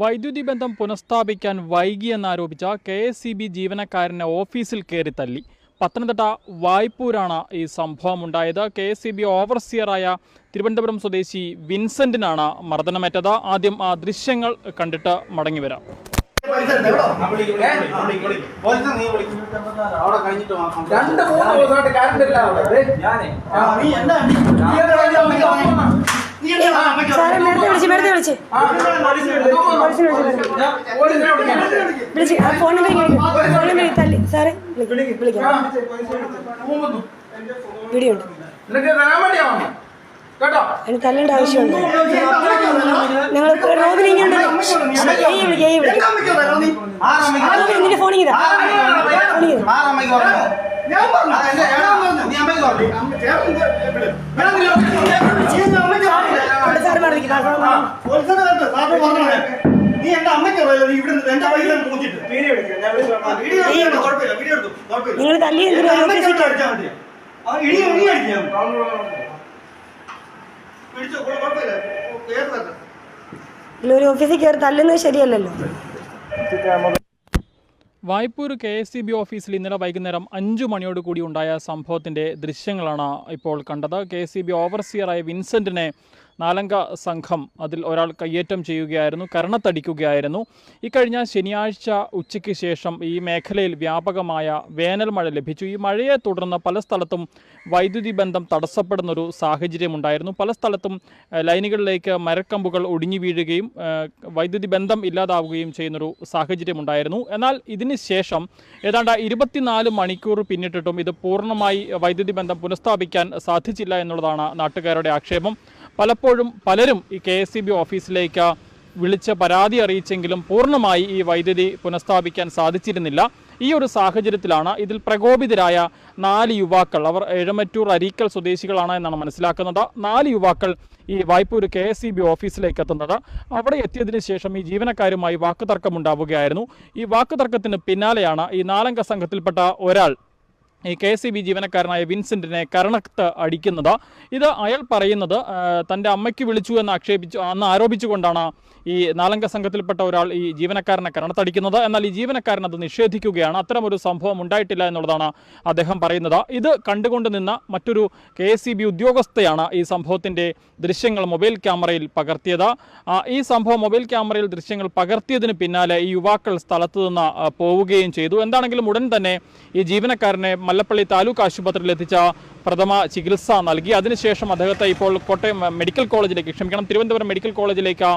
വൈദ്യുതി ബന്ധം പുനഃസ്ഥാപിക്കാൻ വൈകിയെന്നാരോപിച്ച കെ എസ് സി ബി ജീവനക്കാരനെ ഓഫീസിൽ കയറി തല്ലി പത്തനംതിട്ട വായ്പൂരാണ് ഈ സംഭവം ഉണ്ടായത് കെ എസ് സി ബി ഓവർസിയറായ തിരുവനന്തപുരം സ്വദേശി വിൻസെന്റിനാണ് മർദ്ദനമേറ്റത്. ആദ്യം ആ ദൃശ്യങ്ങൾ കണ്ടിട്ട് മടങ്ങി വരാം രണ്ട് മൂന്ന് ദിവസമായിട്ട് കറണ്ട് ഇല്ല അവിടെ. വിളിച്ച് ഫോൺ നമ്പർ ഫോൺ നമ്പർ തല്ലി. സാറേ വിളിക്കാം. വീഡിയോ ഉണ്ട്. നിനക്ക് തരാൻ വേണ്ടിയാ വന്നത് കേട്ടോ അതിന് തല്ലേണ്ട ആവശ്യമുണ്ട്. ഞങ്ങൾ റോബിനെ ഇങ്ങനെ നിന്റെ പറഞ്ഞിരിക്കും. നീ എന്റെ അമ്മയ്ക്ക് ഇവിടെ എന്റെ പൈസ പൂച്ചിട്ട് വീഡിയോ എടുക്കാം. കുഴപ്പമില്ല. വീഡിയോ എടുത്തു നിങ്ങൾ തല്ലി എന്തിനാ ഇടി ഇടി അടിക്കാം. ഒരു ഓഫീസിൽ കയറി തല്ലുന്നത് ശരിയല്ലല്ലോ. Vaipur K S C B ഓഫീസിൽ ഇന്നലെ വൈകുന്നേരം അഞ്ചു മണിയോട് കൂടി ഉണ്ടായ സംഭവത്തിന്റെ ദൃശ്യങ്ങളാണ് ഇപ്പോൾ കണ്ടത്. കെ എസ് സി ബി ഓവർസിയറായ വിൻസെന്റിനെ നാലംഗ സംഘം അതിൽ ഒരാൾ കയ്യേറ്റം ചെയ്യുകയായിരുന്നു കരണത്തടിക്കുകയായിരുന്നു. ഇക്കഴിഞ്ഞ ശനിയാഴ്ച ഉച്ചയ്ക്ക് ശേഷം ഈ മേഖലയിൽ വ്യാപകമായ വേനൽ മഴ ലഭിച്ചു. ഈ മഴയെ തുടർന്ന് പല സ്ഥലത്തും വൈദ്യുതി ബന്ധം തടസ്സപ്പെടുന്നൊരു സാഹചര്യമുണ്ടായിരുന്നു. പല സ്ഥലത്തും ലൈനുകളിലേക്ക് മരക്കമ്പുകൾ ഒടിഞ്ഞു വീഴുകയും വൈദ്യുതി ബന്ധം ഇല്ലാതാവുകയും ചെയ്യുന്നൊരു സാഹചര്യമുണ്ടായിരുന്നു. എന്നാൽ ഇതിന് ശേഷം ഏതാണ്ട് ഇരുപത്തിനാല് മണിക്കൂർ പിന്നിട്ടിട്ടും ഇത് പൂർണമായി വൈദ്യുതി ബന്ധം പുനഃസ്ഥാപിക്കാൻ സാധിച്ചില്ല എന്നുള്ളതാണ് നാട്ടുകാരുടെ ആക്ഷേപം. പലപ്പോഴും പലരും ഈ കെ ഓഫീസിലേക്ക് വിളിച്ച് പരാതി അറിയിച്ചെങ്കിലും പൂർണമായി ഈ വൈദ്യുതി പുനഃസ്ഥാപിക്കാൻ സാധിച്ചിരുന്നില്ല. ഈ ഒരു സാഹചര്യത്തിലാണ് ഇതിൽ പ്രകോപിതരായ നാല് യുവാക്കൾ അവർ എഴമറ്റൂർ അരീക്കൽ സ്വദേശികളാണ് എന്നാണ് മനസ്സിലാക്കുന്നത്. നാല് യുവാക്കൾ ഈ Vaipur K S C B ഓഫീസിലേക്ക് എത്തുന്നത്. അവിടെ എത്തിയതിനു ശേഷം ഈ ജീവനക്കാരുമായി വാക്കുതർക്കം ഉണ്ടാവുകയായിരുന്നു ഈ വാക്കുതർക്കത്തിന് പിന്നാലെയാണ് ഈ നാലംഗ സംഘത്തിൽപ്പെട്ട ഒരാൾ ഈ കെ എസ് സി ബി ജീവനക്കാരനായ വിൻസെന്റിനെ കരണത്ത് അടിക്കുന്നത്. ഇത് അയാൾ പറയുന്നത് തന്റെ അമ്മയ്ക്ക് വിളിച്ചു എന്ന് ആക്ഷേപിച്ചു അന്ന് ആരോപിച്ചുകൊണ്ടാണ് ഈ നാലംഗ സംഘത്തിൽപ്പെട്ട ഒരാൾ ഈ ജീവനക്കാരനെ കരണത്തടിക്കുന്നത്. എന്നാൽ ഈ ജീവനക്കാരൻ അത് നിഷേധിക്കുകയാണ്. അത്തരമൊരു സംഭവം ഉണ്ടായിട്ടില്ല എന്നുള്ളതാണ് അദ്ദേഹം പറയുന്നത്. ഇത് കണ്ടുകൊണ്ട് നിന്ന മറ്റൊരു കെ എസ് സി ബി ഉദ്യോഗസ്ഥയാണ് ഈ സംഭവത്തിന്റെ ദൃശ്യങ്ങൾ മൊബൈൽ ക്യാമറയിൽ പകർത്തിയത്. ഈ സംഭവം മൊബൈൽ ക്യാമറയിൽ ദൃശ്യങ്ങൾ പകർത്തിയതിന് പിന്നാലെ ഈ യുവാക്കൾ സ്ഥലത്തു നിന്ന് പോവുകയും ചെയ്തു. എന്താണെങ്കിലും ഉടൻ തന്നെ ഈ ജീവനക്കാരനെ മല്ലപ്പള്ളി താലൂക്ക് ആശുപത്രിയിൽ എത്തിച്ച പ്രഥമ ചികിത്സ നൽകി. അതിനുശേഷം അദ്ദേഹത്തെ ഇപ്പോൾ കോട്ടയം മെഡിക്കൽ കോളേജിലേക്ക് ക്ഷമിക്കണം തിരുവനന്തപുരം മെഡിക്കൽ കോളേജിലേക്ക്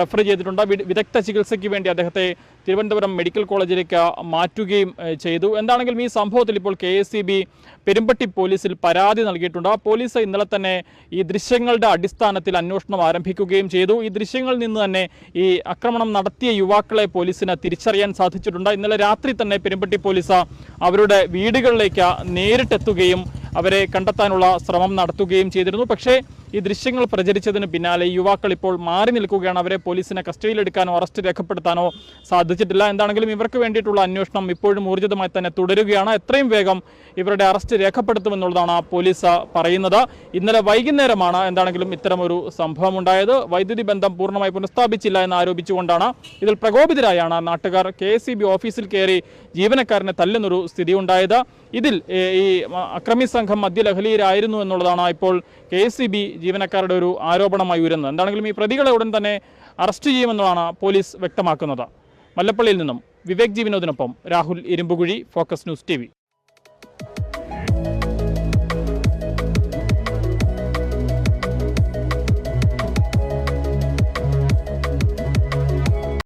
റെഫർ ചെയ്തിട്ടുണ്ട്. വിദഗ്ധ ചികിത്സയ്ക്ക് വേണ്ടി അദ്ദേഹത്തെ തിരുവനന്തപുരം മെഡിക്കൽ കോളേജിലേക്ക് മാറ്റുകയും ചെയ്തു. എന്താണെങ്കിലും ഈ സംഭവത്തിൽ ഇപ്പോൾ കെ പെരുമ്പട്ടി പോലീസിൽ പരാതി നൽകിയിട്ടുണ്ട്. ആ പോലീസ് ഇന്നലെ തന്നെ ഈ ദൃശ്യങ്ങളുടെ അടിസ്ഥാനത്തിൽ അന്വേഷണം ആരംഭിക്കുകയും ചെയ്തു. ഈ ദൃശ്യങ്ങളിൽ നിന്ന് തന്നെ ഈ ആക്രമണം നടത്തിയ യുവാക്കളെ പോലീസിന് തിരിച്ചറിയാൻ സാധിച്ചിട്ടുണ്ട്. ഇന്നലെ രാത്രി തന്നെ പെരുമ്പട്ടി പോലീസ് അവരുടെ വീടുകളിലേക്ക് നേരിട്ടെത്തുകയും അവരെ കണ്ടെത്താനുള്ള ശ്രമം നടത്തുകയും ചെയ്തിരുന്നു. പക്ഷേ ഈ ദൃശ്യങ്ങൾ പ്രചരിച്ചതിന് പിന്നാലെ യുവാക്കൾ ഇപ്പോൾ മാറി നിൽക്കുകയാണ്. അവരെ പോലീസിനെ കസ്റ്റഡിയിലെടുക്കാനോ അറസ്റ്റ് രേഖപ്പെടുത്താനോ സാധിച്ചിട്ടില്ല. എന്താണെങ്കിലും ഇവർക്ക് വേണ്ടിയിട്ടുള്ള അന്വേഷണം ഇപ്പോഴും ഊർജിതമായി തന്നെ തുടരുകയാണ്. എത്രയും വേഗം ഇവരുടെ അറസ്റ്റ് രേഖപ്പെടുത്തുമെന്നുള്ളതാണ് പോലീസ് പറയുന്നത്. ഇന്നലെ വൈകുന്നേരമാണ് എന്താണെങ്കിലും ഇത്തരമൊരു സംഭവം ഉണ്ടായത് വൈദ്യുതി ബന്ധം പൂർണമായി പുനഃസ്ഥാപിച്ചില്ല എന്ന് ആരോപിച്ചുകൊണ്ടാണ് ഇതിൽ പ്രകോപിതരായാണ് നാട്ടുകാർ കെ ഓഫീസിൽ കയറി ജീവനക്കാരനെ തല്ലുന്നൊരു സ്ഥിതി ഉണ്ടായത് ഇതിൽ ഈ അക്രമി സംഘം മദ്യലഹരിയിലായിരുന്നു എന്നുള്ളതാണ് ഇപ്പോൾ കെ എസ് ജീവനക്കാരുടെ ഒരു ആരോപണമായി ഉയരുന്നത്. എന്താണെങ്കിലും ഈ പ്രതികളെ ഉടൻ തന്നെ അറസ്റ്റ് ചെയ്യുമെന്നാണ് പോലീസ് വ്യക്തമാക്കുന്നത്. മല്ലപ്പള്ളിയിൽ നിന്നും വിവേക് ജീവനോദിനൊപ്പം Rahul Irumbukuzhi focus news T